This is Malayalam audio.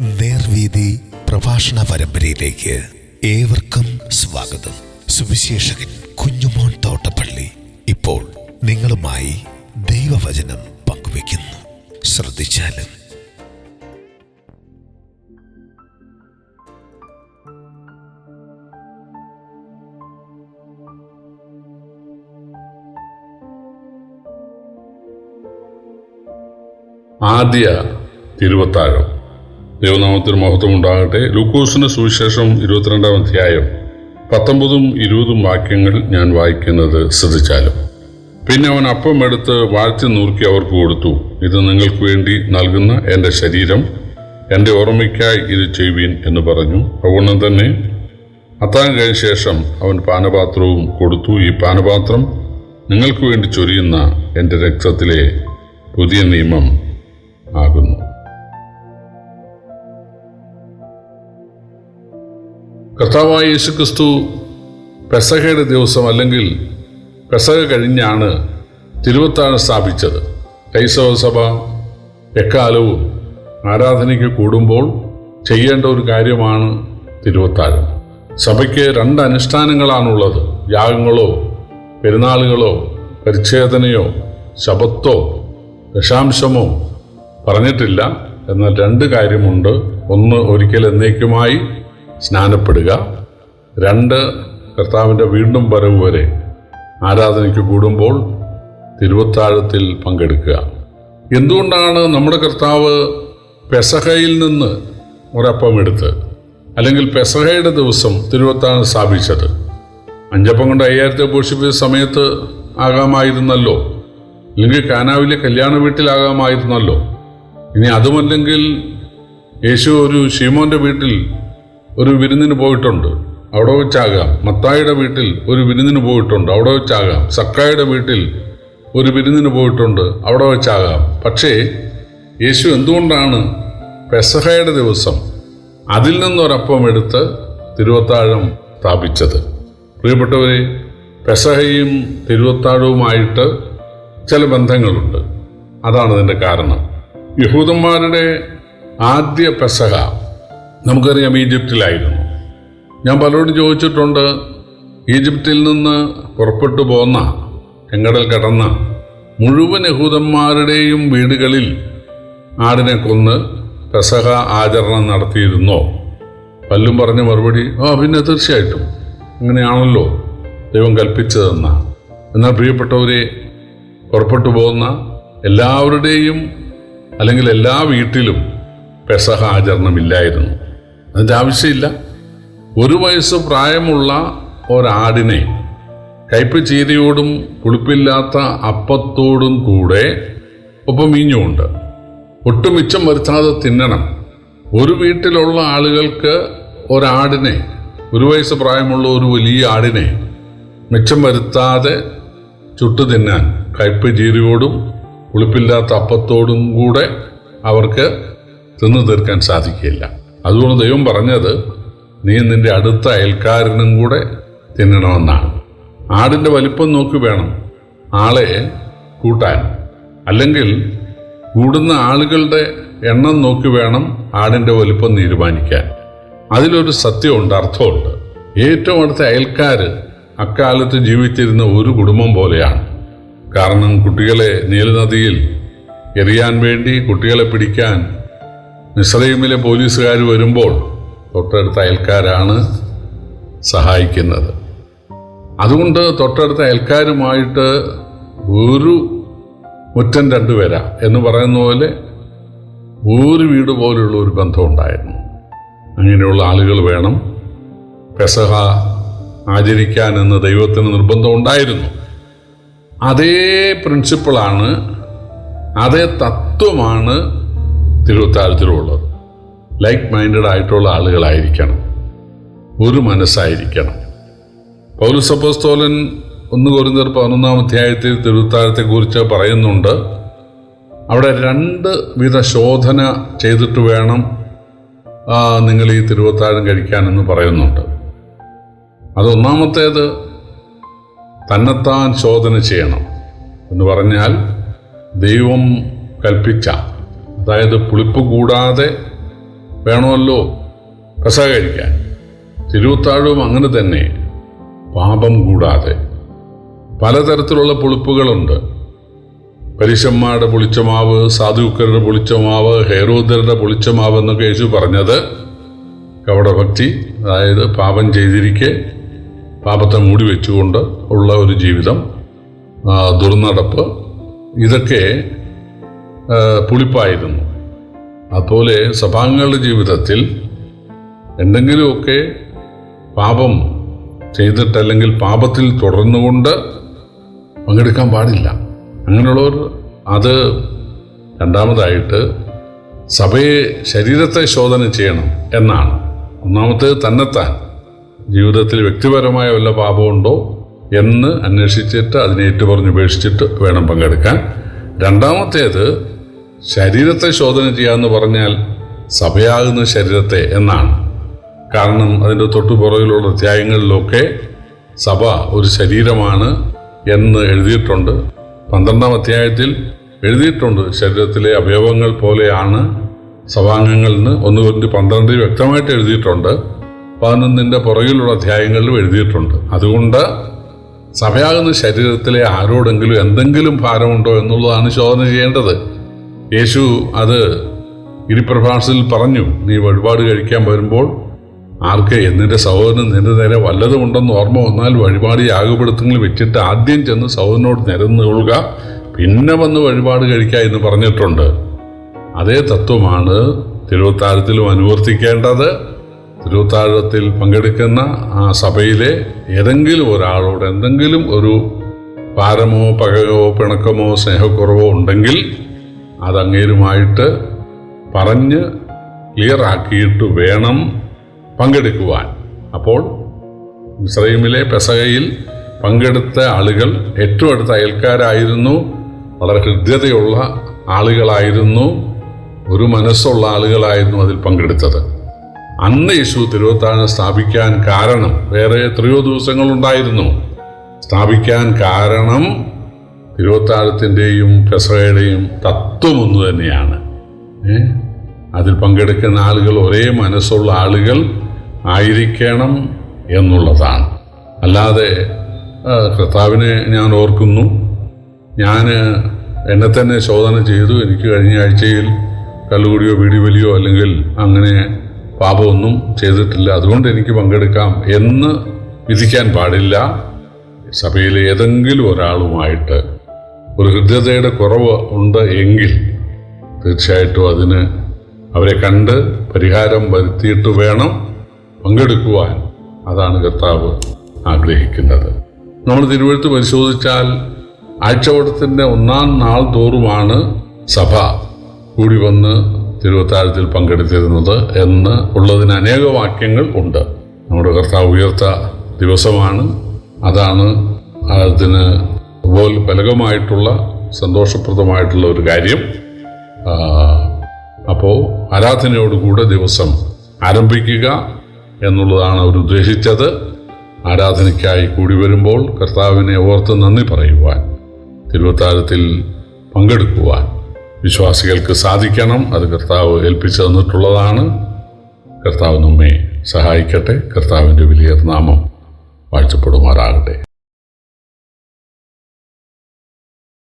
നേർവീതി പ്രഭാഷണ പരമ്പരയിലേക്ക് ഏവർക്കും സ്വാഗതം. സുവിശേഷകൻ കുഞ്ഞുമോൻ തോട്ടപ്പള്ളി ഇപ്പോൾ നിങ്ങളുമായി ദൈവവചനം പങ്കുവയ്ക്കുന്നു. ശ്രദ്ധിച്ചാലും. ആദ്യ തിരുവത്താഴം. ദൈവനാമത്തിന് മഹത്വം ഉണ്ടാകട്ടെ ലൂക്കോസിന് സുവിശേഷം ഇരുപത്തിരണ്ടാം അധ്യായം പത്തൊമ്പതും ഇരുപതും വാക്യങ്ങൾ ഞാൻ വായിക്കുന്നത് ശ്രദ്ധിച്ചാലും. പിന്നെ അവൻ അപ്പം എടുത്ത് വാഴ്ത്തി നൂർക്കി അവർക്ക് കൊടുത്തു. ഇത് നിങ്ങൾക്ക് വേണ്ടി നൽകുന്ന എന്റെ ശരീരം എന്റെ ഓർമ്മയ്ക്കായി ഇത് ചെയ്യുവീൻ എന്ന് പറഞ്ഞു. അതുകൊണ്ട് തന്നെ അത്താഴം കഴിഞ്ഞ ശേഷം അവൻ പാനപാത്രവും കൊടുത്തു. ഈ പാനപാത്രം നിങ്ങൾക്ക് വേണ്ടി ചൊരിയുന്ന എന്റെ രക്തത്തിലെ പുതിയ നിയമം ആകുന്നു. കർത്താവായ യേശുക്രിസ്തു പെസഹയുടെ ദിവസം അല്ലെങ്കിൽ പെസഹ കഴിഞ്ഞാണ് തിരുവത്താഴം സ്ഥാപിച്ചത്. ക്രൈസ്തവ സഭ എക്കാലവും ആരാധനയ്ക്ക് കൂടുമ്പോൾ ചെയ്യേണ്ട ഒരു കാര്യമാണ് തിരുവത്താഴം സഭയ്ക്ക് രണ്ട് അനുഷ്ഠാനങ്ങളാണുള്ളത്. യാഗങ്ങളോ പെരുന്നാളുകളോ പരിച്ഛേദനയോ ശബത്തോ ദശാംശമോ പറഞ്ഞിട്ടില്ല. എന്നാൽ രണ്ട് കാര്യമുണ്ട്. ഒന്ന് ഒരിക്കൽ എന്നേക്കുമായി സ്നാനപ്പെടുക. രണ്ട് കർത്താവിന്റെ വീണ്ടും വരവ് വരെ ആരാധനയ്ക്ക് കൂടുമ്പോൾ തിരുവത്താഴത്തിൽ പങ്കെടുക്കുക. എന്തുകൊണ്ടാണ് നമ്മുടെ കർത്താവ് പെസഹയിൽ നിന്ന് ഒരപ്പം എടുത്ത് അല്ലെങ്കിൽ പെസഹയുടെ ദിവസം തിരുവത്താഴം സ്ഥാപിച്ചത്? അഞ്ചപ്പം കൊണ്ട് അയ്യായിരത്തെ പോഷിപ്പിച്ച സമയത്ത് ആകാമായിരുന്നല്ലോ. അല്ലെങ്കിൽ കാനാവിലെ കല്യാണ വീട്ടിലാകാമായിരുന്നല്ലോ ഇനി അതുമല്ലെങ്കിൽ യേശു ഒരു ഷീമോന്റെ വീട്ടിൽ ഒരു വിരുന്നിന് പോയിട്ടുണ്ട്. അവിടെ വെച്ചാകാം. മത്തായിയുടെ വീട്ടിൽ ഒരു വിരുന്നിന് പോയിട്ടുണ്ട്. അവിടെ വെച്ചാകാം. സക്കായുടെ വീട്ടിൽ ഒരു വിരുന്നിന് പോയിട്ടുണ്ട്. അവിടെ വെച്ചാകാം. പക്ഷേ യേശു എന്തുകൊണ്ടാണ് പെസഹയുടെ ദിവസം അതിൽ നിന്നൊരപ്പം എടുത്ത് തിരുവത്താഴം സ്ഥാപിച്ചത്? പ്രിയപ്പെട്ടവരെ പെസഹയും തിരുവത്താഴവുമായിട്ട് ചില ബന്ധങ്ങളുണ്ട്. അതാണ് ഇതിന്റെ കാരണം. യഹൂദന്മാരുടെ ആദ്യ പെസഹ നമുക്കറിയാം ഈജിപ്തിലായിരുന്നു. ഞാൻ പലരോടും ചോദിച്ചിട്ടുണ്ട് ഈജിപ്തിൽ നിന്ന് പുറപ്പെട്ടു പോന്ന ചെങ്കടൽ കടന്ന മുഴുവൻ യഹൂദന്മാരുടെയും വീടുകളിൽ ആടിനെ കൊന്ന് പെസഹ ആചരണം നടത്തിയിരുന്നോ? പല്ലും പറഞ്ഞ മറുപടി ആ പിന്നെ തീർച്ചയായിട്ടും. അങ്ങനെയാണല്ലോ ദൈവം കൽപ്പിച്ചതെന്ന. എന്നാൽ പ്രിയപ്പെട്ടവരെ പുറപ്പെട്ടു പോകുന്ന എല്ലാവരുടെയും അല്ലെങ്കിൽ എല്ലാ വീട്ടിലും പെസഹ ആചരണമില്ലായിരുന്നു. അതിന്റെ ആവശ്യമില്ല. ഒരു വയസ്സ് പ്രായമുള്ള ഒരാടിനെ കയ്പ് ചീരയോടും പുളിപ്പില്ലാത്ത അപ്പത്തോടും കൂടെ ഒപ്പം മീഞ്ഞുമുണ്ട് ഒട്ടും മിച്ചം വരുത്താതെ തിന്നണം. ഒരു വീട്ടിലുള്ള ആളുകൾക്ക് ഒരാടിനെ ഒരു വയസ്സ് പ്രായമുള്ള ഒരു വലിയ ആടിനെ മിച്ചം വരുത്താതെ ചുട്ടു തിന്നാൻ കയ്പ് ചീരയോടും പുളിപ്പില്ലാത്ത അപ്പത്തോടും കൂടെ അവർക്ക് തിന്നു തീർക്കാൻ സാധിക്കില്ല അതുകൊണ്ട് ദൈവം പറഞ്ഞത് നീ നിന്റെ അടുത്ത അയൽക്കാരനും കൂടെ തിന്നണമെന്നാണ്. ആടിന്റെ വലിപ്പം നോക്കി വേണം. ആളെ കൂട്ടാൻ. അല്ലെങ്കിൽ കൂടുന്ന ആളുകളുടെ എണ്ണം നോക്കി വേണം ആടിന്റെ വലിപ്പം തീരുമാനിക്കാൻ. അതിലൊരു സത്യമുണ്ട് അർത്ഥമുണ്ട്. ഏറ്റവും അടുത്ത അയൽക്കാർ അക്കാലത്ത് ജീവിച്ചിരുന്ന ഒരു കുടുംബം പോലെയാണ്. കാരണം കുട്ടികളെ നീലനദിയിൽ എറിയാൻ വേണ്ടി കുട്ടികളെ പിടിക്കാൻ മിസ്രൈമിലെ പോലീസുകാർ വരുമ്പോൾ തൊട്ടടുത്ത അയൽക്കാരാണ് സഹായിക്കുന്നത്. അതുകൊണ്ട് തൊട്ടടുത്ത അയൽക്കാരുമായിട്ട് ഒരു മുറ്റം രണ്ടുപേര എന്ന് പറയുന്ന പോലെ ഒരു വീട് പോലുള്ള ഒരു ബന്ധം ഉണ്ടായിരുന്നു അങ്ങനെയുള്ള ആളുകൾ വേണം പെസഹ ആചരിക്കാനെന്ന് ദൈവത്തിന് നിർബന്ധം ഉണ്ടായിരുന്നു. അതേ പ്രിൻസിപ്പിളാണ് അതേ തത്വമാണ് തിരുവത്താഴത്തിലുള്ളത് ലൈക്ക് മൈൻഡഡ് ആയിട്ടുള്ള ആളുകളായിരിക്കണം. ഒരു മനസ്സായിരിക്കണം. പൗലുസപ്പോസ്തോലൻ ഒന്ന് കുറിന്തർ പതിനൊന്നാം അധ്യായത്തിൽ തിരുവത്താഴത്തെക്കുറിച്ച് പറയുന്നുണ്ട് അവിടെ രണ്ട് വിധ ശോധന ചെയ്തിട്ട് വേണം നിങ്ങൾ ഈ തിരുവത്താഴം കഴിക്കാനെന്ന് പറയുന്നുണ്ട്. അതൊന്നാമത്തേത് തന്നെത്താൻ ശോധന ചെയ്യണം എന്ന് പറഞ്ഞാൽ ദൈവം കൽപ്പിച്ച അതായത് പുളിപ്പ് കൂടാതെ വേണമല്ലോ പെസക കഴിക്കാൻ. തിരുവത്താഴവും അങ്ങനെ തന്നെ പാപം കൂടാതെ. പലതരത്തിലുള്ള പുളിപ്പുകളുണ്ട്. പരീശന്മാരുടെ പൊളിച്ചമാവ് സാധുക്കരുടെ പൊളിച്ചമാവ് ഹേരോദരുടെ പൊളിച്ചമാവ് എന്നൊക്കെ യേശു പറഞ്ഞത് കവടഭക്തി അതായത് പാപം ചെയ്തിരിക്കെ പാപത്തെ മൂടി വെച്ചുകൊണ്ട് ഉള്ള ഒരു ജീവിതം ദുർനടപ്പ്. ഇതൊക്കെ പുളിപ്പായിരുന്നു. അതുപോലെ സഭാംഗങ്ങളുടെ ജീവിതത്തിൽ എന്തെങ്കിലുമൊക്കെ പാപം ചെയ്തിട്ടല്ലെങ്കിൽ പാപത്തിൽ തുടർന്നുകൊണ്ട് പങ്കെടുക്കാൻ പാടില്ല. അങ്ങനെയുള്ളവർ അത് രണ്ടാമതായിട്ട് സഭയെ ശരീരത്തെ ശോധന ചെയ്യണം എന്നാണ്. ഒന്നാമത്തേത് തന്നെത്താൻ. ജീവിതത്തിൽ വ്യക്തിപരമായ വല്ല പാപമുണ്ടോ എന്ന് അന്വേഷിച്ചിട്ട് അതിനെ ഏറ്റുപറഞ്ഞ് ഉപേക്ഷിച്ചിട്ട് വേണം പങ്കെടുക്കാൻ. രണ്ടാമത്തേത് ശരീരത്തെ ശോധന ചെയ്യാന്ന് പറഞ്ഞാൽ സഭയാകുന്ന ശരീരത്തെ എന്നാണ്. കാരണം അതിന്റെ തൊട്ടുപുറകിലുള്ള അധ്യായങ്ങളിലൊക്കെ സഭ ഒരു ശരീരമാണ് എന്ന് എഴുതിയിട്ടുണ്ട്. പന്ത്രണ്ടാം അധ്യായത്തിൽ എഴുതിയിട്ടുണ്ട് ശരീരത്തിലെ അവയവങ്ങൾ പോലെയാണ് സഭാംഗങ്ങളിൽ നിന്ന് ഒന്ന് കൊണ്ട് പന്ത്രണ്ടിൽ വ്യക്തമായിട്ട് എഴുതിയിട്ടുണ്ട്. പതിനൊന്നിന്റെ പുറകിലുള്ള അധ്യായങ്ങളിലും എഴുതിയിട്ടുണ്ട്. അതുകൊണ്ട് സഭയാകുന്ന ശരീരത്തിലെ ആരോടെങ്കിലും എന്തെങ്കിലും ഭാരമുണ്ടോ എന്നുള്ളതാണ് ശോധന ചെയ്യേണ്ടത്. യേശു അത് ഗിരിപ്രഭാഷത്തിൽ പറഞ്ഞു നീ വഴിപാട് കഴിക്കാൻ വരുമ്പോൾ ആർക്ക് എന്നിന്റെ സഹോദരൻ നിന്റെ നേരെ വല്ലതും ഉണ്ടെന്ന് ഓർമ്മ വന്നാൽ വഴിപാട് യാഗപ്പെടുത്തങ്ങൾ വെച്ചിട്ട് ആദ്യം ചെന്ന് സഹോദരനോട് നിരന്ന് കൊള്ളുക പിന്നെ വന്ന് വഴിപാട് കഴിക്കുക എന്ന് പറഞ്ഞിട്ടുണ്ട്. അതേ തത്വമാണ് തിരുവത്താഴത്തിലും അനുവർത്തിക്കേണ്ടത്. തിരുവത്താഴത്തിൽ പങ്കെടുക്കുന്ന ആ സഭയിലെ ഏതെങ്കിലും ഒരാളോട് എന്തെങ്കിലും ഒരു ഭാരമോ പകയോ പിണക്കമോ സ്നേഹക്കുറവോ ഉണ്ടെങ്കിൽ അതങ്ങേരുമായിട്ട് പറഞ്ഞ് ക്ലിയർ ആക്കിയിട്ട് വേണം പങ്കെടുക്കുവാൻ. അപ്പോൾ ഇസ്രൈമിലെ പെസകയിൽ പങ്കെടുത്ത ആളുകൾ ഏറ്റവും അടുത്ത അയൽക്കാരായിരുന്നു. വളരെ ഹൃദ്യതയുള്ള ആളുകളായിരുന്നു. ഒരു മനസ്സുള്ള ആളുകളായിരുന്നു അതിൽ പങ്കെടുത്തത്. അന്ന് യേശു തിരുവത്താഴം സ്ഥാപിക്കാൻ കാരണം വേറെ എത്രയോ ദിവസങ്ങളുണ്ടായിരുന്നു. സ്ഥാപിക്കാൻ കാരണം തിരുവത്താഴത്തിന്റെയും പെസറയുടെയും തത്വം ഒന്ന് തന്നെയാണ്? അതിൽ പങ്കെടുക്കുന്ന ആളുകൾ ഒരേ മനസ്സുള്ള ആളുകൾ ആയിരിക്കണം എന്നുള്ളതാണ്. അല്ലാതെ കർത്താവിനെ ഞാൻ ഓർക്കുന്നു. ഞാൻ എന്നെ തന്നെ ശോധന ചെയ്തു. എനിക്ക് കഴിഞ്ഞ ആഴ്ചയിൽ കല്ലുകുടിയോ വീടിവലിയോ അല്ലെങ്കിൽ അങ്ങനെ പാപമൊന്നും ചെയ്തിട്ടില്ല. അതുകൊണ്ട് എനിക്ക് പങ്കെടുക്കാം എന്ന് വിധിക്കാൻ പാടില്ല. സഭയിലെ ഏതെങ്കിലും ഒരാളുമായിട്ട് ഒരു ഹൃദ്യതയുടെ കുറവ് ഉണ്ട് എങ്കിൽ തീർച്ചയായിട്ടും അതിന് അവരെ കണ്ട് പരിഹാരം വരുത്തിയിട്ട് വേണം പങ്കെടുക്കുവാൻ. അതാണ് കർത്താവ് ആഗ്രഹിക്കുന്നത്. നമ്മൾ തിരുവഴുത്ത് പരിശോധിച്ചാൽ ആഴ്ചവട്ടത്തിന്റെ ഒന്നാം നാൾ തോറുമാണ് സഭ കൂടി വന്ന് തിരുവത്താഴത്തിൽ പങ്കെടുത്തിരുന്നത് എന്ന് ഉള്ളതിന് അനേക വാക്യങ്ങൾ ഉണ്ട്. നമ്മുടെ കർത്താവ് ഉയർത്ത ദിവസമാണ്. അതാണ് അതിന് അതുപോലെ ഫലകമായിട്ടുള്ള സന്തോഷപ്രദമായിട്ടുള്ള ഒരു കാര്യം. അപ്പോൾ ആരാധനയോടുകൂടെ ദിവസം ആരംഭിക്കുക എന്നുള്ളതാണ് അവർ ഉദ്ദേശിച്ചത്. ആരാധനയ്ക്കായി കൂടി വരുമ്പോൾ കർത്താവിനെ ഓർത്ത് നന്ദി പറയുവാൻ തിരുവത്താരത്തിൽ പങ്കെടുക്കുവാൻ വിശ്വാസികൾക്ക് സാധിക്കണം. അത് കർത്താവ് ഏൽപ്പിച്ചു തന്നിട്ടുള്ളതാണ്. കർത്താവ് നമ്മെ സഹായിക്കട്ടെ. കർത്താവിന്റെ വലിയ നാമം വാഴ്ചപ്പെടുമാറാകട്ടെ